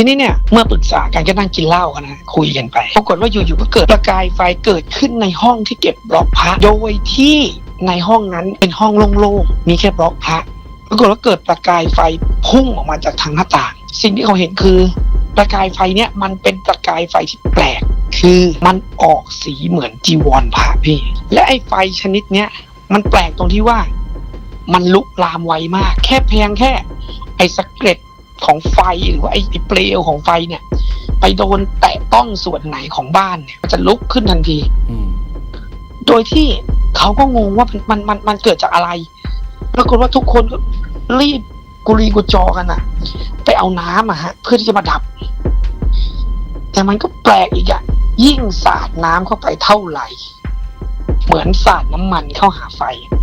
ทีนี้เนี่ยเมื่อปรึกษากันก็นั่งกินเหล้ากันนะคุยกันไปปรากฏว่าอยู่ๆก็เกิดประกายไฟเกิดขึ้นในห้องที่เก็บบล็อกพระโดยที่ในห้องนั้นเป็นห้องโล่งๆมีแค่บล็อกพระปรากฏว่าเกิดประกายไฟพุ่งออกมาจากทางหน้าต่าง สิ่งที่เขาเห็นคือประกายไฟเนี่ยมันเป็นประกายไฟที่แปลก คือมันออกสีเหมือนจีวรพระพี่ และไอ้ไฟชนิดเนี้ยมันแปลกตรงที่ว่า มันลุกลามไวมาก แค่เพียงแค่ ไอ้สะเก็ด ของไฟหรือว่าไอ้ไอ้เปลวของไฟเนี่ย ไปโดนแตะต้องส่วนไหนของบ้านเนี่ยมันจะลุกขึ้นทันทีอืมโดยที่เขาก็งงว่ามันมันมันมันเกิดจากอะไรปรากฏว่าทุกคนก็รีบกุลีกุจอกันอะไปเอาน้ำอะฮะ เพื่อที่จะมาดับ แต่มันก็แปลกอีกอะยิ่งสาดน้ำเข้าไปเท่าไหร่ เหมือนสาดน้ำมันเข้าหาไฟอ